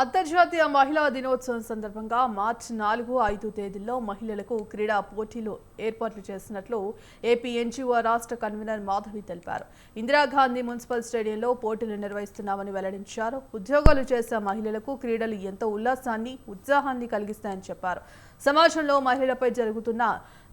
అంతర్జాతీయ మహిళా దినోత్సవం సందర్భంగా మార్చి నాలుగు ఐదు తేదీల్లో మహిళలకు క్రీడా పోటీలు ఏర్పాట్లు చేసినట్లు ఏపీ ఎన్జీఓ రాష్ట్ర కన్వీనర్ మాధవి తెలిపారు. ఇందిరాగాంధీ మున్సిపల్ స్టేడియంలో పోటీలు నిర్వహిస్తున్నామని వెల్లడించారు. ఉద్యోగాలు చేసే మహిళలకు క్రీడలు ఎంతో ఉల్లాసాన్ని ఉత్సాహాన్ని కలిగిస్తాయని చెప్పారు. సమాజంలో మహిళలపై జరుగుతున్న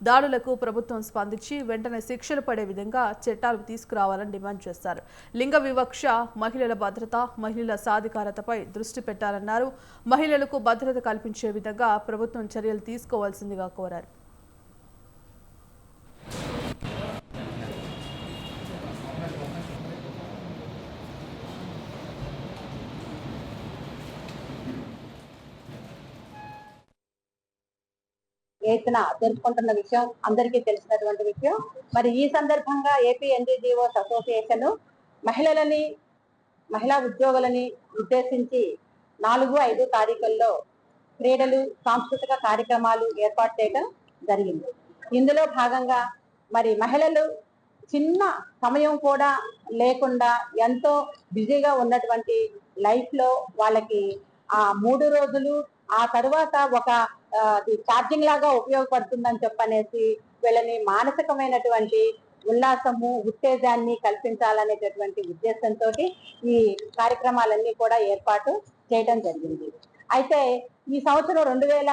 దాడులకు ప్రభుత్వం స్పందించి వెంటనే శిక్షలు పడే విధంగా చట్టాలు తీసుకురావాలని డిమాండ్ చేశారు. లింగ వివక్ష మహిళల భద్రత మహిళల సాధికారతపై దృష్టి పెట్టారు పెట్టాలన్నారు మహిళలకు భద్రత కల్పించే విధంగా ప్రభుత్వం చర్యలు తీసుకోవాల్సిందిగా కోరారు. ఎత్తున జరుపుకుంటున్న విషయం అందరికీ తెలిసినటువంటి విషయం. మరి ఈ సందర్భంగా ఏపీ ఎన్డీడీఓస్ అసోసియేషన్ మహిళలని మహిళా ఉద్యోగులని ఉద్దేశించి నాలుగు ఐదు తారీఖుల్లో క్రీడలు సాంస్కృతిక కార్యక్రమాలు ఏర్పాటు చేయడం జరిగింది. ఇందులో భాగంగా మరి మహిళలు చిన్న సమయం కూడా లేకుండా ఎంతో బిజీగా ఉన్నటువంటి లైఫ్లో వాళ్ళకి ఆ మూడు రోజులు ఆ తరువాత ఒక ఛార్జింగ్ లాగా ఉపయోగపడుతుందని చెప్పనేసి వీళ్ళని మానసికమైనటువంటి ఉల్లాసము ఉత్తేజాన్ని కల్పించాలనేటటువంటి ఉద్దేశంతో ఈ కార్యక్రమాలన్నీ కూడా ఏర్పాటు చేయడం జరిగింది. అయితే ఈ సంవత్సరం రెండు వేల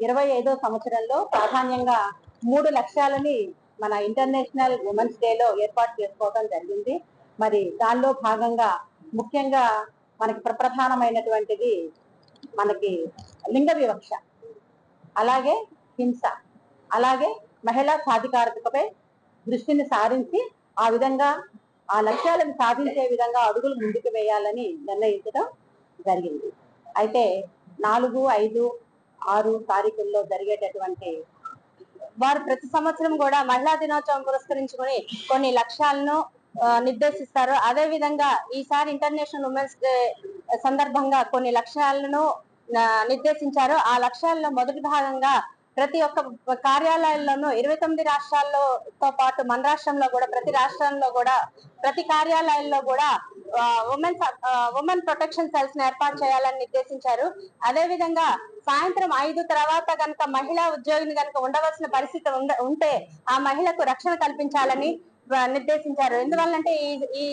ఇరవై ఐదో సంవత్సరంలో ప్రాధాన్యంగా మూడు లక్ష్యాలని మన ఇంటర్నేషనల్ ఉమెన్స్ డేలో ఏర్పాటు చేసుకోవడం జరిగింది. మరి దానిలో భాగంగా ముఖ్యంగా మనకి ప్రప్రధానమైనటువంటిది మనకి లింగ వివక్ష అలాగే హింస అలాగే మహిళా సాధికారతపై దృష్టిని సారించి ఆ విధంగా ఆ లక్ష్యాలను సాధించే విధంగా అడుగులు ముందుకు వేయాలని నిర్ణయించడం జరిగింది. అయితే నాలుగు ఐదు ఆరు తారీఖుల్లో జరిగేటటువంటి వారు ప్రతి సంవత్సరం కూడా మహిళా దినోత్సవం పురస్కరించుకొని కొన్ని లక్ష్యాలను నిర్దేశిస్తారు. అదే విధంగా ఈసారి ఇంటర్నేషనల్ ఉమెన్స్ డే సందర్భంగా కొన్ని లక్ష్యాలను నిర్దేశించారు. ఆ లక్ష్యాల్లో మొదటి భాగంగా ప్రతి ఒక్క కార్యాలయాల్లోనూ ఇరవై తొమ్మిది రాష్ట్రాల్లోతో పాటు మన రాష్ట్రంలో కూడా ప్రతి రాష్ట్రంలో కూడా ప్రతి కార్యాలయాల్లో కూడా ఉమెన్ ఉమెన్ ప్రొటెక్షన్ సెల్స్ని ఏర్పాటు చేయాలని నిర్దేశించారు. అదే విధంగా సాయంత్రం ఐదు తర్వాత గనక మహిళా ఉద్యోగిని గనక ఉండవలసిన పరిస్థితి ఉంటే ఆ మహిళకు రక్షణ కల్పించాలని నిర్దేశించారు. ఎందువల్లంటే ఈ ఈ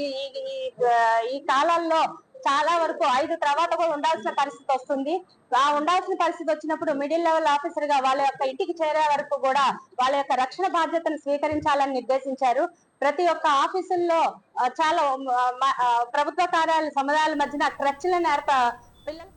ఈ కాలాల్లో చాలా వరకు ఐదు తర్వాత కూడా ఉండాల్సిన పరిస్థితి వస్తుంది. ఆ ఉండాల్సిన పరిస్థితి వచ్చినప్పుడు మిడిల్ లెవెల్ ఆఫీసర్గా వాళ్ళ యొక్క ఇంటికి చేరే వరకు కూడా వాళ్ళ యొక్క రక్షణ బాధ్యతను స్వీకరించాలని నిర్దేశించారు. ప్రతి ఒక్క ఆఫీసుల్లో చాలా ప్రభుత్వ కార్యాలయ సముదాయాల మధ్యన క్రచ్లను ఏర్ప పిల్లలు